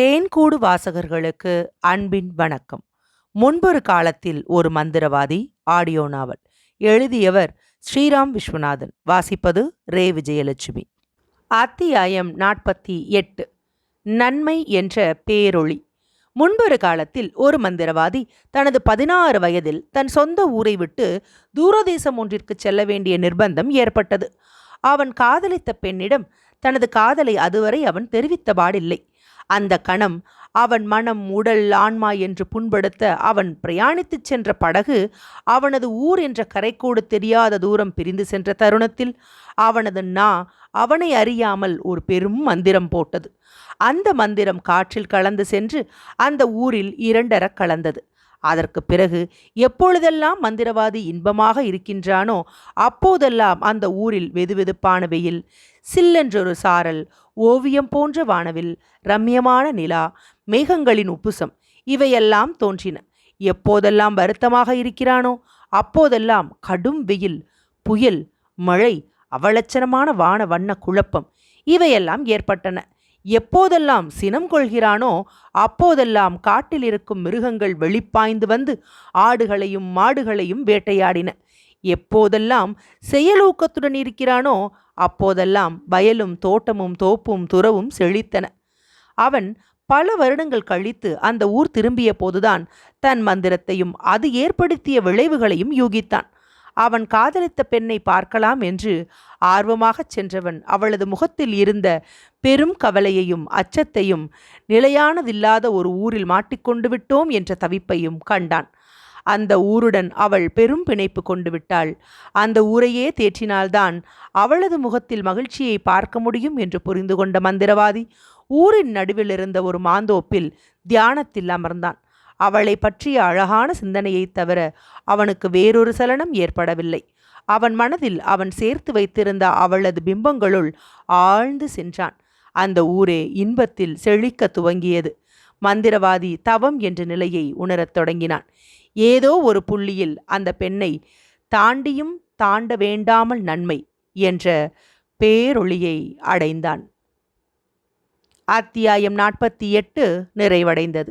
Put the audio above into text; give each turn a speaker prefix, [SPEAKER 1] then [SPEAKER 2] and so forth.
[SPEAKER 1] தேன்கூடு வாசகர்களுக்கு அன்பின் வணக்கம். முன்பொரு காலத்தில் ஒரு மந்திரவாதி ஆடியோ நாவல் எழுதியவர் ஸ்ரீராம் விஸ்வநாதன். வாசிப்பது ரே. விஜயலட்சுமி. அத்தியாயம் நாற்பத்தி எட்டு நன்மை என்ற பேரொளி. முன்பொரு காலத்தில் ஒரு மந்திரவாதி தனது பதினாறு வயதில் தன் சொந்த ஊரை விட்டு தூரதேசம் ஒன்றிற்கு செல்ல வேண்டிய நிர்பந்தம் ஏற்பட்டது. அவன் காதலித்த பெண்ணிடம் தனது காதலை அதுவரை அவன் தெரிவித்தபாடில்லை. அந்த கணம் அவன் மனம் உடல் ஆன்மா என்று புண்படுத்த அவன் பிரயாணித்துச் சென்ற படகு அவனது ஊர் என்ற கரைக்கோடு தெரியாத தூரம் பிரிந்து சென்ற தருணத்தில் அவனது நா அவனை அறியாமல் ஒரு பெரும் மந்திரம் போட்டது. அந்த மந்திரம் காற்றில் கலந்து சென்று அந்த ஊரில் இரண்டரக் கலந்தது. அதற்கு பிறகு எப்பொழுதெல்லாம் மந்திரவாதி இன்பமாக இருக்கின்றானோ அப்போதெல்லாம் அந்த ஊரில் வெதுவெதுப்பான வெயில் சில்லென்றொரு சாரல் ஓவியம் போன்ற வானவில் ரம்யமான நிலா மேகங்களின் உப்புசம் இவையெல்லாம் தோன்றின. எப்போதெல்லாம் வருத்தமாக இருக்கிறானோ அப்போதெல்லாம் கடும் வெயில் புயல் மழை அவலட்சணமான வான வண்ண குழப்பம் இவையெல்லாம் ஏற்பட்டன. எப்போதெல்லாம் சினம் கொள்கிறானோ அப்போதெல்லாம் காட்டில் இருக்கும் மிருகங்கள் வெளிப்பாய்ந்து வந்து ஆடுகளையும் மாடுகளையும் வேட்டையாடின. எப்போதெல்லாம் செயலூக்கத்துடன் இருக்கிறானோ அப்போதெல்லாம் வயலும் தோட்டமும் தோப்பும் துறவும் செழித்தன. அவன் பல வருடங்கள் கழித்து அந்த ஊர் திரும்பிய போதுதான் தன் மந்திரத்தையும் அது ஏற்படுத்திய விளைவுகளையும் யூகித்தான். அவன் காதலித்த பெண்ணை பார்க்கலாம் என்று ஆர்வமாகச் சென்றவன். அவளது முகத்தில் இருந்த பெரும் கவலையையும் அச்சத்தையும் நிலையானதில்லாத ஒரு ஊரில் மாட்டிக்கொண்டு விட்டோம் என்ற தவிப்பையும் கண்டான். அந்த ஊருடன் அவள் பெரும் பிணைப்பு கொண்டு விட்டாள். அந்த ஊரையே தேற்றினால்தான் அவளது முகத்தில் மகிழ்ச்சியை பார்க்க முடியும் என்று புரிந்து கொண்ட மந்திரவாதி ஊரின் நடுவில் இருந்த ஒரு மாந்தோப்பில் தியானத்தில் அமர்ந்தான். அவளை பற்றிய அழகான சிந்தனையைத் தவிர அவனுக்கு வேறொரு சலனம் ஏற்படவில்லை. அவன் மனதில் அவன் சேர்த்து வைத்திருந்த அவளது பிம்பங்களுள் ஆழ்ந்து சென்றான். அந்த ஊரே இன்பத்தில் செழிக்க துவங்கியது. மந்திரவாதி தவம் என்ற நிலையை உணரத் தொடங்கினான். ஏதோ ஒரு புள்ளியில் அந்த பெண்ணை தாண்டியும் தாண்ட வேண்டாமல் நன்மை என்ற பேரொளியை அடைந்தான். அத்தியாயம் நாற்பத்தி எட்டு நிறைவடைந்தது.